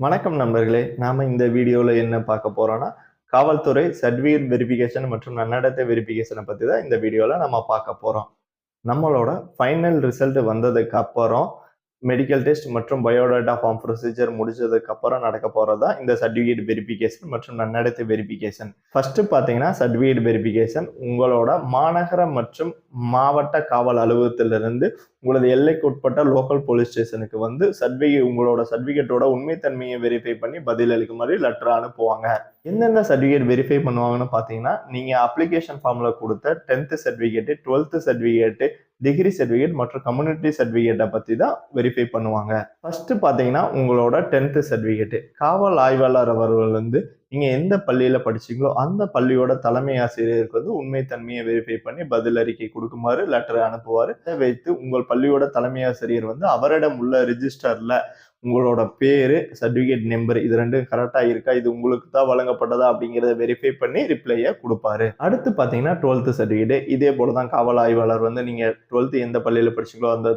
வணக்கம் நண்பர்களே நாம இந்த வீடியோல என்ன பார்க்க போறோம்னா காவல்துறை சர்வீர் வெரிஃபிகேஷன் மற்றும் நன்னடத்தை வெரிஃபிகேஷனை பத்தி தான் இந்த வீடியோல நம்ம பார்க்க போறோம். நம்மளோட ஃபைனல் ரிசல்ட் வந்ததுக்கு அப்புறம் மெடிக்கல் டெஸ்ட் மற்றும் பயோடேட்டா ஃபார்ம் ப்ரொசீஜர் முடிச்சதுக்கு அப்புறம் நடக்க போறதா இந்த சர்டிஃபிகேட் வெரிஃபிகேஷன் மற்றும் நன்னடத்தை வெரிஃபிகேஷன் ஃபர்ஸ்ட் பார்த்தீங்கன்னா சர்டிஃபிகேட் வெரிஃபிகேஷன் உங்களோட மாநகர மற்றும் மாவட்ட காவல் அலுவலகத்திலிருந்து உங்களது எல்லைக்கு உட்பட்ட லோக்கல் போலீஸ் ஸ்டேஷனுக்கு வந்து சர்டிஃபிகேட் உங்களோட சர்டிஃபிகேட்டோட உண்மைத்தன்மையை வெரிஃபை பண்ணி பதில் அளிக்குமாறு லெட்டர் அனுப்புவாங்க. எந்தெந்த சர்டிஃபிகேட் வெரிஃபை பண்ணுவாங்கன்னு பார்த்தீங்கன்னா நீங்கள் அப்ளிகேஷன் ஃபார்மில் கொடுத்த tenth certificate twelfth certificate degree certificate மற்றும் கம்யூனிட்டி சர்டிஃபிகேட்டை பற்றி தான் வெரிஃபை பண்ணுவாங்க. ஃபர்ஸ்ட் பார்த்தீங்கன்னா உங்களோட டென்த்து சர்டிஃபிகேட்டு காவல் ஆய்வாளர் அவர்கள் வந்து நீங்கள் எந்த பள்ளியில் படிச்சிங்களோ அந்த பள்ளியோட தலைமை ஆசிரியருக்கு வந்து உண்மைத்தன்மையை வெரிஃபை பண்ணி பதில் அறிக்கை கொடுக்குமாறு லெட்டர் அனுப்புவார். அதை வைத்து உங்கள் பள்ளியோட தலைமை ஆசிரியர் வந்து அவரிடம் உள்ள ரிஜிஸ்டரில் உங்களோட பேர் சர்டிஃபிகேட் நம்பர் இது ரெண்டும் கரெக்டாக இருக்கா? இது உங்களுக்கு தான் வழங்கப்பட்டதா? அப்படிங்கிறத வெரிஃபை பண்ணி ரிப்ளையை கொடுப்பாரு. அடுத்து பார்த்தீங்கன்னா டுவெல்த்து சர்டிஃபிகேட் இதே போல தான் காவல் ஆய்வாளர் வந்து நீங்கள் டுவெல்த்து எந்த பள்ளியில் படிச்சிங்களோ அந்த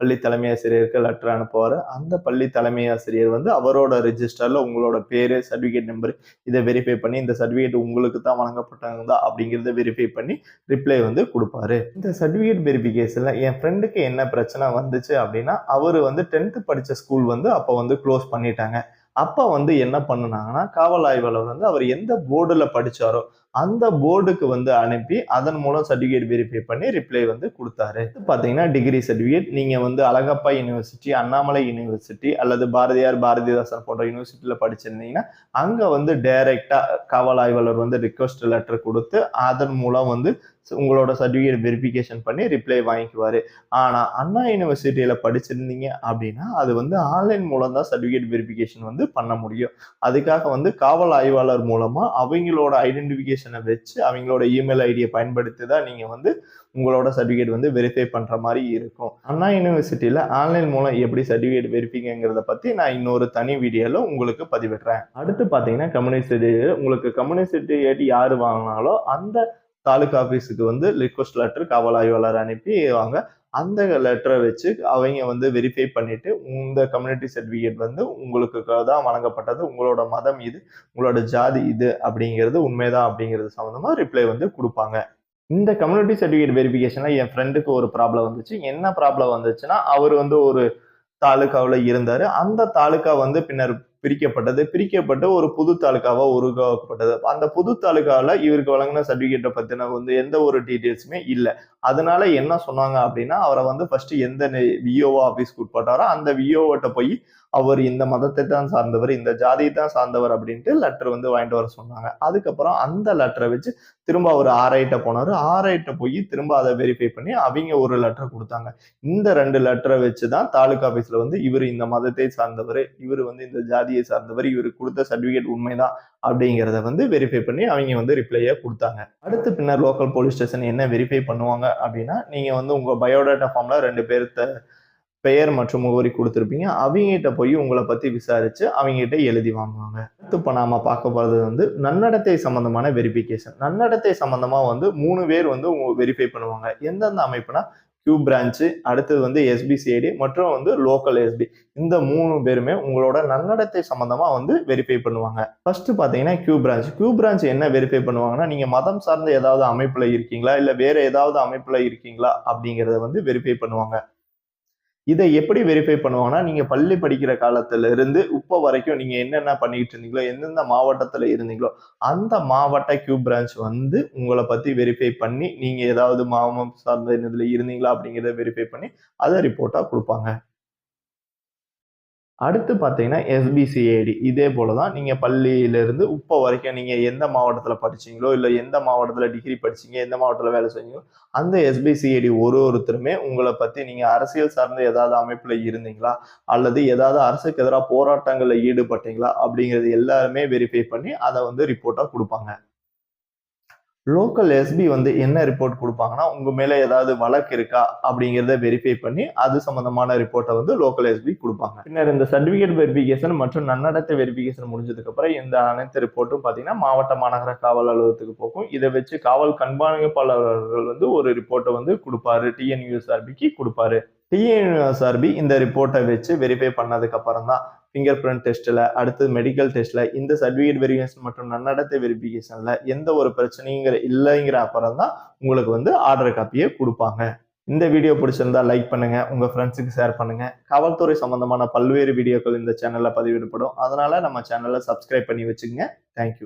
பள்ளி தலைமை ஆசிரியருக்கு லெட்டர் அனுப்புவார். அந்த பள்ளி தலைமை ஆசிரியர் வந்து அவரோட ரிஜிஸ்டரில் உங்களோட பேர் சர்டிஃபிகேட் நம்பர் இதை வெரிஃபை பண்ணி இந்த சர்டிஃபிகேட் உங்களுக்கு தான் வழங்கப்பட்டாங்க அப்படிங்கிறத வெரிஃபை பண்ணி ரிப்ளை வந்து கொடுப்பாரு. இந்த சர்டிஃபிகேட் வெரிஃபிகேஷனில் என் ஃப்ரெண்டுக்கு என்ன பிரச்சனை வந்துச்சு அப்படின்னா அவர் வந்து டென்த்து படித்த ஸ்கூல் வந்து அப்போ வந்து க்ளோஸ் பண்ணிட்டாங்க. அப்போ வந்து என்ன பண்ணுனாங்கன்னா காவல் ஆய்வாளர் வந்து அவர் எந்த போர்டில் படித்தாரோ அந்த போர்டுக்கு வந்து அனுப்பி அதன் மூலம் சர்டிஃபிகேட் வெரிஃபை பண்ணி ரிப்ளை வந்து கொடுத்தாரு. இது பார்த்தீங்கன்னா டிகிரி சர்டிஃபிகேட் நீங்கள் வந்து அழகப்பா யூனிவர்சிட்டி அண்ணாமலை யூனிவர்சிட்டி அல்லது பாரதியார் பாரதிதாசன் போன்ற யூனிவர்சிட்டியில் படிச்சிருந்தீங்கன்னா அங்கே வந்து டைரெக்டாக காவல் ஆய்வாளர் வந்து ரிக்வஸ்ட் லெட்டர் கொடுத்து அதன் மூலம் வந்து உங்களோட சர்டிஃபிகேட் வெரிஃபிகேஷன் பண்ணி ரிப்ளை வாங்கிக்குவார். ஆனால் அண்ணா யூனிவர்சிட்டியில் படிச்சிருந்தீங்க அப்படின்னா அது வந்து ஆன்லைன் மூலம் தான் சர்டிஃபிகேட் வெரிஃபிகேஷன் வந்து பண்ண முடியும். அதுக்காக வந்து காவல் ஆய்வாளர் மூலமாக அவங்களோட ஐடென்டிஃபிகேஷன் வச்சு அவங்களோட இமெயில் ஐடியை பயன்படுத்தி தான் நீங்கள் வந்து உங்களோட சர்டிஃபிகேட் வந்து வெரிஃபை பண்ணுற மாதிரி இருக்கும். அண்ணா யூனிவர்சிட்டியில் ஆன்லைன் மூலம் எப்படி சர்டிஃபிகேட் வெரிஃபிங்கிறத பற்றி நான் இன்னொரு தனி வீடியோவில் உங்களுக்கு பதிவிடுறேன். அடுத்து பார்த்தீங்கன்னா கம்யூனிஸ்ட் உங்களுக்கு கம்யூனிஸ்ட் யார் வாங்கினாலோ அந்த தாலுகா ஆஃபீஸுக்கு வந்து ரிக்வஸ்ட் லெட்டர் காவல் ஆய்வாளர் அனுப்பி வாங்க. அந்த லெட்டரை வச்சு அவங்க வந்து வெரிஃபை பண்ணிட்டு இந்த கம்யூனிட்டி சர்டிஃபிகேட் வந்து உங்களுக்கு தான் வழங்கப்பட்டது. உங்களோட மதம் இது உங்களோட ஜாதி இது அப்படிங்கிறது உண்மைதான் அப்படிங்கிறது சம்மந்தமாக ரிப்ளை வந்து கொடுப்பாங்க. இந்த கம்யூனிட்டி சர்டிஃபிகேட் வெரிஃபிகேஷனில் என் ஃப்ரெண்டுக்கு ஒரு ப்ராப்ளம் வந்துச்சு. என்ன ப்ராப்ளம் வந்துச்சுன்னா அவர் வந்து ஒரு தாலுக்காவில் இருந்தார். அந்த தாலுக்கா வந்து பின்னர் பிரிக்கப்பட்டது. பிரிக்கப்பட்டு ஒரு புது தாலுக்காவா உருவாக்கப்பட்டது. அந்த புது தாலுக்காவில் இவருக்கு வழங்கின சர்டிஃபிகேட்டை பற்றின வந்து எந்த ஒரு டீட்டெயில்ஸுமே இல்லை. அதனால என்ன சொன்னாங்க அப்படின்னா அவரை வந்து ஃபர்ஸ்ட் எந்த விஓஓ ஆஃபீஸ்க்கு உட்பட்டாரோ அந்த விஓஓட்ட போய் அவர் இந்த மதத்தை தான் சார்ந்தவர் இந்த ஜாதியை தான் சார்ந்தவர் அப்படின்ட்டு லெட்டர் வந்து வாங்கிட்டு வர சொன்னாங்க. அதுக்கப்புறம் அந்த லெட்டரை வச்சு திரும்ப அவர் ஆர்ஐட்ட போனார். ஆர்ஐட்ட போய் திரும்ப அதை வெரிஃபை பண்ணி அவங்க ஒரு லெட்டர் கொடுத்தாங்க. இந்த ரெண்டு லெட்டரை வச்சு தான் தாலுகா ஆஃபீஸில் வந்து இவர் இந்த மதத்தை சார்ந்தவர் இவர் வந்து இந்த ஜாதி ஜாதியை சார்ந்தவர் இவருக்கு கொடுத்த சர்டிஃபிகேட் உண்மைதான் அப்படிங்கிறத வந்து வெரிஃபை பண்ணி அவங்க வந்து ரிப்ளையை கொடுத்தாங்க. அடுத்து பின்னர் லோக்கல் போலீஸ் ஸ்டேஷன் என்ன வெரிஃபை பண்ணுவாங்க அப்படின்னா நீங்கள் வந்து உங்கள் பயோடேட்டா ஃபார்மில் ரெண்டு பேர்த்த பெயர் மற்றும் முகவரி கொடுத்துருப்பீங்க. அவங்ககிட்ட போய் உங்களை பற்றி விசாரித்து அவங்ககிட்ட எழுதி வாங்குவாங்க. அடுத்து இப்போ நாம பார்க்க போகிறது வந்து நன்னடத்தை சம்மந்தமான வெரிஃபிகேஷன் நன்னடத்தை சம்மந்தமாக வந்து மூணு பேர் வந்து வெரிஃபை பண்ணுவாங்க. எந்தெந்த அமைப்புனா கியூ பிரான்ச்சு அடுத்தது வந்து எஸ்பிசிஐடி மற்றும் வந்து லோக்கல் எஸ்பி இந்த மூணு பேருமே உங்களோட நன்னடத்தை சம்பந்தமா வந்து வெரிஃபை பண்ணுவாங்க. ஃபர்ஸ்ட் பார்த்தீங்கன்னா கியூ பிரான்ச் கியூ பிரான்ச் என்ன வெரிஃபை பண்ணுவாங்கன்னா நீங்க மதம் சார்ந்த ஏதாவது அமைப்புல இருக்கீங்களா? இல்ல வேற ஏதாவது அமைப்புல இருக்கீங்களா? அப்படிங்கறத வந்து வெரிஃபை பண்ணுவாங்க. இதை எப்படி வெரிஃபை பண்ணுவாங்கன்னா நீங்க பள்ளி படிக்கிற காலத்துல இருந்து இப்போ வரைக்கும் நீங்க என்னென்ன பண்ணிட்டு இருந்தீங்களோ எந்தெந்த மாவட்டத்துல இருந்தீங்களோ அந்த மாவட்ட கியூ பிரான்ச் வந்து உங்களை பத்தி வெரிஃபை பண்ணி நீங்க ஏதாவது மாவட்டம் சார்ந்த இதுல இருந்தீங்களா அப்படிங்கிறத வெரிஃபை பண்ணி அதை ரிப்போர்ட்டா கொடுப்பாங்க. அடுத்து பார்த்தீங்கன்னா எஸ்பிசிஐடி இதே போல தான் நீங்கள் பள்ளியிலேருந்து இப்போ வரைக்கும் நீங்கள் எந்த மாவட்டத்தில் படிச்சீங்களோ இல்லை எந்த மாவட்டத்தில் டிகிரி படிச்சீங்க எந்த மாவட்டத்தில் வேலை செஞ்சீங்களோ அந்த எஸ்பிசிஐடி ஒரு ஒருத்தருமே உங்களை பற்றி நீங்கள் அரசியல் சார்ந்த ஏதாவது அமைப்பில் இருந்தீங்களா? அல்லது ஏதாவது அரசுக்கு எதிராக போராட்டங்களில் ஈடுபட்டீங்களா? அப்படிங்கிறது எல்லாருமே வெரிஃபை பண்ணி அதை வந்து ரிப்போர்ட்டாக கொடுப்பாங்க. லோக்கல் எஸ்பி வந்து என்ன ரிப்போர்ட் கொடுப்பாங்கன்னா உங்க மேலே ஏதாவது வழக்கு இருக்கா அப்படிங்கிறத வெரிஃபை பண்ணி அது சம்பந்தமான ரிப்போர்ட்டை வந்து லோக்கல் எஸ்பி கொடுப்பாங்க. பின்னர் இந்த சர்டிஃபிகேட் வெரிஃபிகேஷன் மற்றும் நன்னடத்தை வெரிஃபிகேஷன் முடிஞ்சதுக்கு அப்புறம் இந்த அனைத்து ரிப்போர்ட்டும் பார்த்தீங்கன்னா மாவட்ட மாநகர காவல் அலுவலகத்துக்கு போகும். இதை வச்சு காவல் கண்காணிப்பாளர்கள் வந்து ஒரு ரிப்போர்ட்டை வந்து கொடுப்பாரு. டிஎன்யூஎஸ்ஆர்பிக்கு கொடுப்பாரு. டிஎன்யூஎஸ்ஆர்பி இந்த ரிப்போர்ட்டை வச்சு வெரிஃபை பண்ணதுக்கு அப்புறம் தான் ஃபிங்கர் பிரிண்ட் டெஸ்ட்டில் அடுத்தது மெடிக்கல் டெஸ்ட்டில் இந்த சர்டிஃபிகேட் வெரிஃபிகேஷன் மற்றும் நன்னடத்தை வெரிஃபிகேஷனில் எந்த ஒரு பிரச்சனைங்கிற இல்லைங்கிற அப்புறம் தான் உங்களுக்கு வந்து ஆர்டர் காப்பியை கொடுப்பாங்க. இந்த வீடியோ பிடிச்சிருந்தா லைக் பண்ணுங்க உங்க ஃப்ரெண்ட்ஸுக்கு ஷேர் பண்ணுங்க. காவல்துறை சம்பந்தமான பல்வேறு வீடியோக்கள் இந்த சேனல்ல பதிவிடப்படும். அதனால நம்ம சேனலை சப்ஸ்கிரைப் பண்ணி வச்சுக்கோங்க. தேங்க்யூ